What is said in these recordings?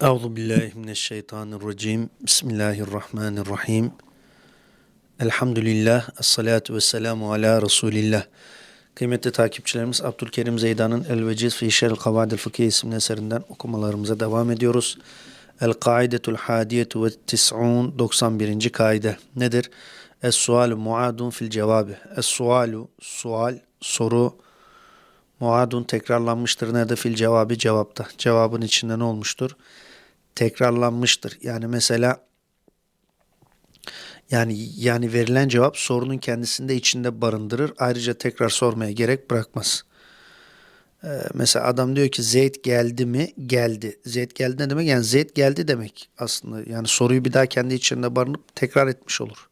Euzu billahi mineşşeytanirracim. Bismillahirrahmanirrahim. Elhamdülillah. Esselatu vesselamu ala Resulillah. Kıymetli takipçilerimiz Abdülkerim Zeydan'ın El Veciz fi Şer'l Kavadil Fıkhiye isimli eserinden okumalarımıza devam ediyoruz. El Kaidetul Hadiyetu ve Tis'un 91. kaide nedir? Es-sualu muadun fil cevabı. Es-sualu sual soru muadun tekrarlanmıştır. Nerede fil cevabı cevapta. Cevabın içinde ne olmuştur? Tekrarlanmıştır. Yani mesela yani yani verilen cevap sorunun kendisinde içinde barındırır. Ayrıca tekrar sormaya gerek bırakmaz. Ee, mesela adam diyor ki Zeyd geldi mi? Geldi. Zeyd geldi ne demek? Yani Zeyd geldi demek aslında. Yani soruyu bir daha kendi içinde barınıp tekrar etmiş olur.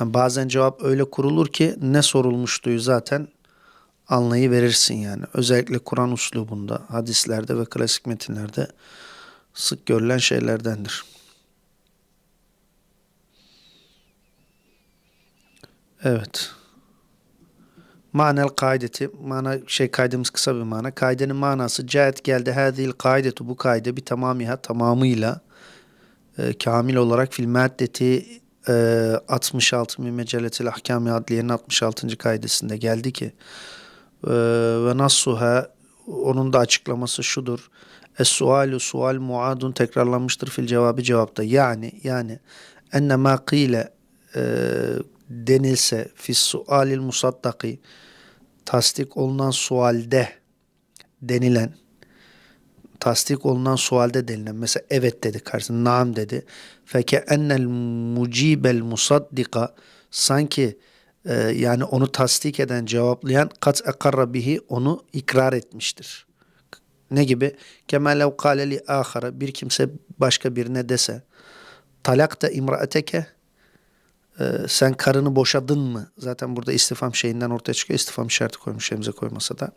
Yani bazen cevap öyle kurulur ki ne sorulmuştuğu zaten anlayıverirsin yani. Özellikle Kur'an uslubunda, hadislerde ve klasik metinlerde sık görülen şeylerdendir. Evet. Manel kaideti, mana şey kaydımız kısa bir mana. Kaidenin manası caet geldi hadil kaidetu bu kaide bir tamamiha tamamıyla e, kamil olarak fil maddeti e, 66 min meceletil ahkami adliyenin 66. kaidesinde geldi ki ve nassuha onun da açıklaması şudur. Es-sualu sual muadun tekrarlanmıştır fil cevabı cevapta. Yani yani enne ma qile e, denilse fis sualil musaddaki tasdik olunan sualde denilen tasdik olunan sualde denilen mesela evet dedi karşısında naam dedi feke ennel mucibel musaddika sanki e, yani onu tasdik eden cevaplayan kat ekarra bihi onu ikrar etmiştir. Ne gibi? Kemalev kaleli ahara bir kimse başka birine dese talak da imraateke e, sen karını boşadın mı? Zaten burada istifam şeyinden ortaya çıkıyor. İstifam işareti koymuş emze koymasa da.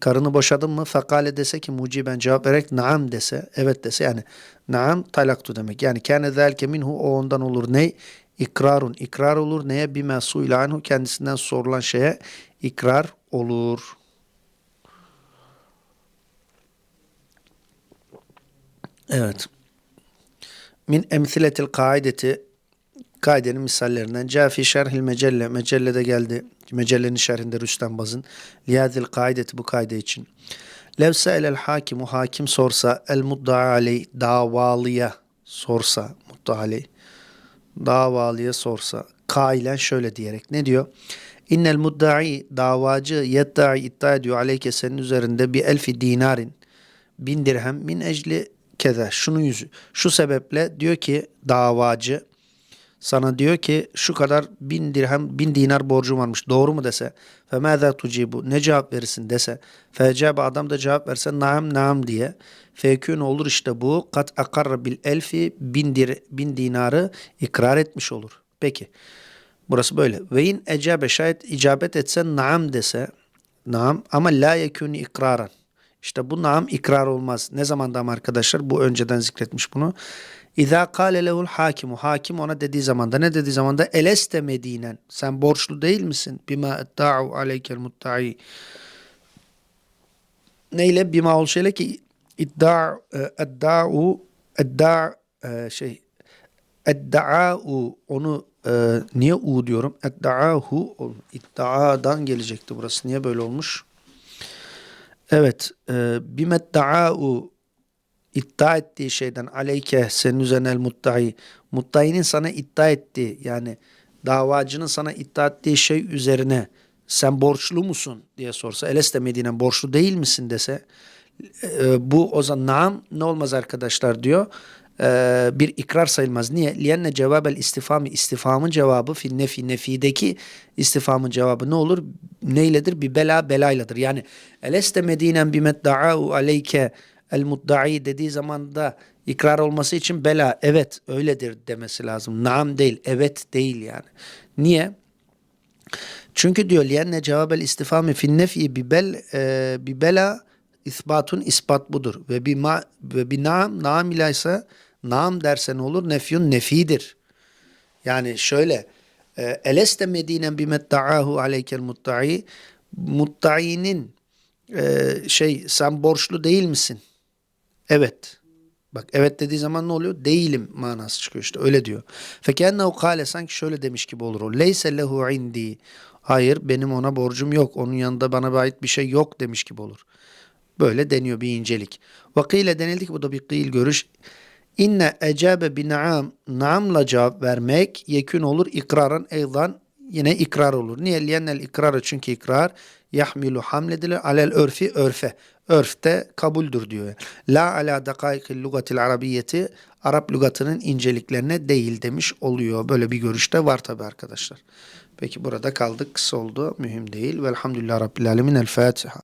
Karını boşadın mı? Fakale dese ki muciben cevap vererek naam dese, evet dese yani naam talaktu demek. Yani kâne zelke minhu o ondan olur ne? İkrarun. ikrar olur. Neye? Bime su'ila anhu kendisinden sorulan şeye ikrar olur. Evet. Min emsiletil kaideti kaidenin misallerinden. Cafi şerhil mecelle. Mecellede geldi. Mecellenin şerhinde Rüstem Bazın. Liyadil kaideti bu kaide için. Lev se'elel hakimu hakim sorsa el mudda'a aleyh davalıya sorsa mudda'a aleyh davalıya sorsa kailen şöyle diyerek ne diyor? İnnel mudda'i davacı yedda'i iddia ediyor aleyke senin üzerinde bir elfi dinarin bin dirhem min ecli keze şunun yüzü şu sebeple diyor ki davacı sana diyor ki şu kadar bin dirhem bin dinar borcum varmış doğru mu dese fe mâzâ tucibu ne cevap verirsin dese fecebe adam da cevap verse naam naam diye fekün olur işte bu kat akarra bil elfi bin, dir, bin dinarı ikrar etmiş olur. Peki burası böyle ve in ecabe şayet icabet etse naam dese naam ama la yekûni ikraran işte bu naam ikrar olmaz. Ne zamanda arkadaşlar? Bu önceden zikretmiş bunu. İza kâle lehul hakimu. Hakim ona dediği zamanda ne dediği zamanda eleste medinen. Sen borçlu değil misin? Bima etta'u aleykel mutta'i. Neyle? Bima ol şeyle ki idda edda'u edda şey edda'u onu e, niye u diyorum? Edda'ahu iddiadan gelecekti burası. Niye böyle olmuş? Evet. E, bimedda'u iddia ettiği şeyden aleyke senin üzerine el muttai. Muttainin sana iddia ettiği yani davacının sana iddia ettiği şey üzerine sen borçlu musun diye sorsa eleste Medine borçlu değil misin dese e, bu o zaman naam ne olmaz arkadaşlar diyor e, bir ikrar sayılmaz. Niye? Liyenne cevabel istifami istifamın cevabı fi nefi nefideki istifamın cevabı ne olur? Neyledir? Bir bela belayladır. Yani eleste medinen bimedda'u aleyke el mudda'i dediği zaman da ikrar olması için bela evet öyledir demesi lazım. Naam değil, evet değil yani. Niye? Çünkü diyor liyenne cevabel istifami fin nefi bi bel e, bi bela isbatun ispat budur. Ve bir ma ve bir naam naam ile ise naam derse ne olur? Nefyun nefidir. Yani şöyle e, eleste medinen bimetta'ahu aleykel mutta'i mutta'inin e, şey sen borçlu değil misin? Evet. Bak evet dediği zaman ne oluyor? Değilim manası çıkıyor işte öyle diyor. Fekennehu kâle sanki şöyle demiş gibi olur o. Leyse lehu indi. Hayır benim ona borcum yok. Onun yanında bana ait bir şey yok demiş gibi olur. Böyle deniyor bir incelik. Vakile denildi ki bu da bir kıyıl görüş. İnne ecabe bi naam. Naamla cevap vermek yekün olur ikraran eydan yine ikrar olur. Niye? Liyennel ikrarı çünkü ikrar yahmilu hamledilir alel örfi örfe. Örfte kabuldür diyor. La ala dakaikil lugatil arabiyeti Arap lügatının inceliklerine değil demiş oluyor. Böyle bir görüş de var tabi arkadaşlar. Peki burada kaldık. Kısa oldu. Mühim değil. Velhamdülillah Rabbil Alemin. El Fatiha.